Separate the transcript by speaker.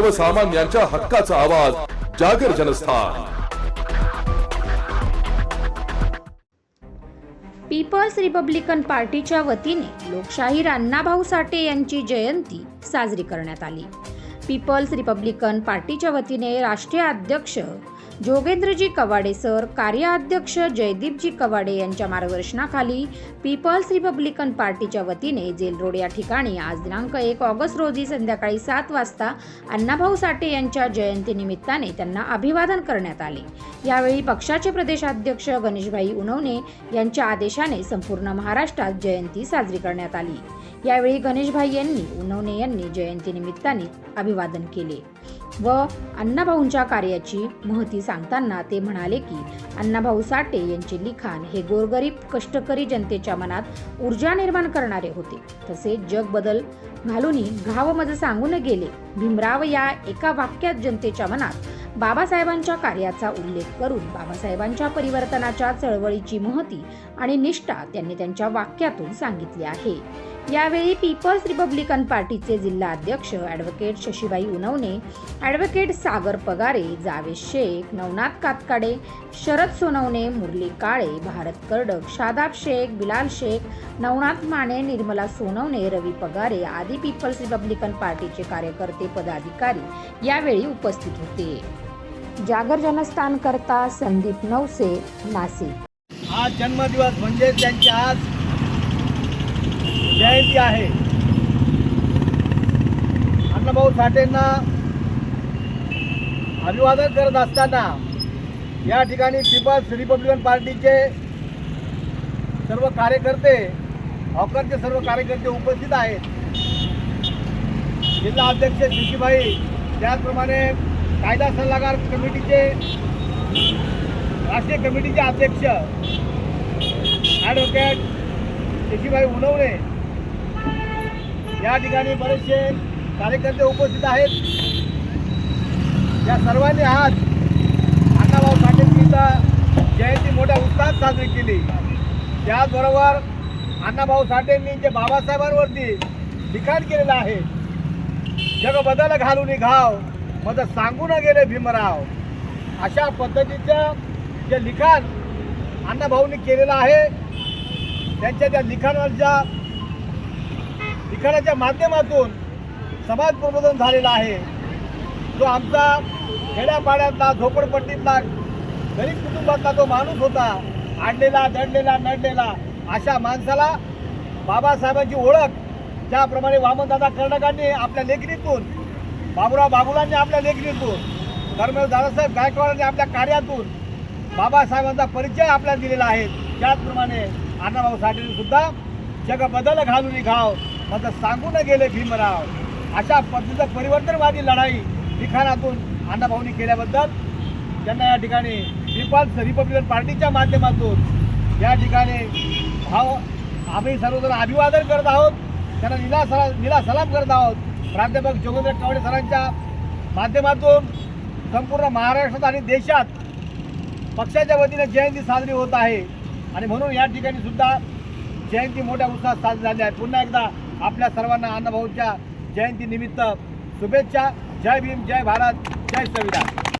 Speaker 1: सर्वसामान्यांच्या हक्काचा आवाज जागर जनस्थान.
Speaker 2: पीपल्स रिपब्लिकन पार्टीच्या वतीने लोकशाहीर अण्णाभाऊ साठे यांची जयंती साजरी करण्यात आली. पीपल्स रिपब्लिकन पार्टीच्या वतीने राष्ट्रीय अध्यक्ष जोगेंद्रजी कवाडे सर कार्याध्यक्ष जयदीपजी कवाडे यांच्या मार्गदर्शनाखाली पीपल्स रिपब्लिकन पार्टीच्या वतीने जेल रोड या ठिकाणी आज दिनांक एक ऑगस्ट रोजी संध्याकाळी सात वाजता अण्णाभाऊ साठे यांच्या जयंतीनिमित्ताने त्यांना अभिवादन करण्यात आले. यावेळी पक्षाचे प्रदेशाध्यक्ष गणेशभाई उनवणे यांच्या आदेशाने संपूर्ण महाराष्ट्रात जयंती साजरी करण्यात आली. यावेळी गणेशभाई यांनी उनवणे यांनी जयंतीनिमित्ताने अभिवादन केले. व अण्णाभाऊंच्या कार्याची महती सांगताना ते म्हणाले की अण्णाभाऊ साठे यांचे लिखाण हे गोरगरीब कष्टकरी जनतेच्या मनात ऊर्जा निर्माण करणारे होते. तसेच जग बदल घालूनी घाव मज सांगून गेले. भीमराव या एका वाक्यात जनतेच्या मनात बाबासाहेबांच्या कार्याचा उल्लेख करून बाबासाहेबांच्या परिवर्तनाच्या चळवळीची महती आणि निष्ठा त्यांनी त्यांच्या वाक्यातून सांगितली आहे. यावेळी पीपल्स रिपब्लिकन पार्टीचे जिल्हा अध्यक्ष ॲडव्होकेट शशीबाई उनवणे ॲडव्होकेट सागर पगारे जावेद शेख नवनाथ कातकाडे शरद सोनवणे मुरली काळे भारत कर्डक शादाब शेख बिलाल शेख नवनाथ माने निर्मला सोनवणे रवी पगारे आदी पीपल्स रिपब्लिकन पार्टीचे कार्यकर्ते पदाधिकारी यावेळी उपस्थित होते. जागर जनस्थान करता संदीप नवसे नाशिक.
Speaker 3: आज जन्मदिवस म्हणजे त्यांच्या आज जयंती आहे. अण्णाभाऊ साठेंना अभिवादन करत असताना या ठिकाणी पीपल्स रिपब्लिकन पार्टीचे सर्व कार्यकर्ते हॉकरचे सर्व कार्यकर्ते उपस्थित आहेत. जिल्हा अध्यक्ष शिशीभाई त्याचप्रमाणे कायदा सल्लागार कमिटीचे राष्ट्रीय कमिटीचे अध्यक्ष ॲडव्होकेट शशीबाई उनवणे या ठिकाणी बरेचसे कार्यकर्ते उपस्थित आहेत. या सर्वांनी आज अण्णाभाऊ साठेंचा जयंती मोठ्या उत्साहात साजरी केली. त्याचबरोबर अण्णाभाऊ साठेंनी जे बाबासाहेबांवरती लिखाण केलेलं आहे जग बदल घालून घाव मग सांगून गेले भीमराव. अशा पद्धतीचं जे लिखाण अण्णाभाऊंनी केलेलं आहे त्यांच्या त्या लिखाणाच्या लिखाणाच्या माध्यमातून समाज प्रबोधन झालेला आहे. जो आमचा खेड्यापाड्यातला झोपडपट्टीतला गरीब कुटुंबातला जो माणूस होता आणलेला दडलेला नडलेला अशा माणसाला बाबासाहेबांची ओळख ज्याप्रमाणे वामनदादा कर्णकांनी आपल्या लेखणीतून बाबुराव बाबुलांनी आपल्या लेखणीतून धर्मवीर दादासाहेब गायकवाडांनी आपल्या कार्यातून बाबासाहेबांचा परिचय आपल्याला दिलेला आहे. त्याचप्रमाणे अण्णाभाऊ साठेने सुद्धा जग बदल घालून घाव मग सांगू न गेले भीमराव. अशा पद्धतीचं परिवर्तनवादी लढाई लिखाणातून अण्णाभाऊंनी केल्याबद्दल त्यांना या ठिकाणी पीपल्स रिपब्लिकन पार्टीच्या माध्यमातून या ठिकाणी भाव आम्ही सर्वजण अभिवादन करत आहोत. त्यांना निला सला निला सलाम करत आहोत. प्राध्यापक जोगेंद्र कावडे सरांच्या माध्यमातून संपूर्ण महाराष्ट्रात आणि देशात पक्षाच्या वतीने जयंती साजरी होत आहे. आणि म्हणून या ठिकाणी सुद्धा जयंती मोठ्या उत्साहात साजरी झाली आहे. पुन्हा एकदा आपल्या सर्वांना अण्णाभाऊच्या जयंतीनिमित्त शुभेच्छा. जय भीम जय भारत जय संविधान.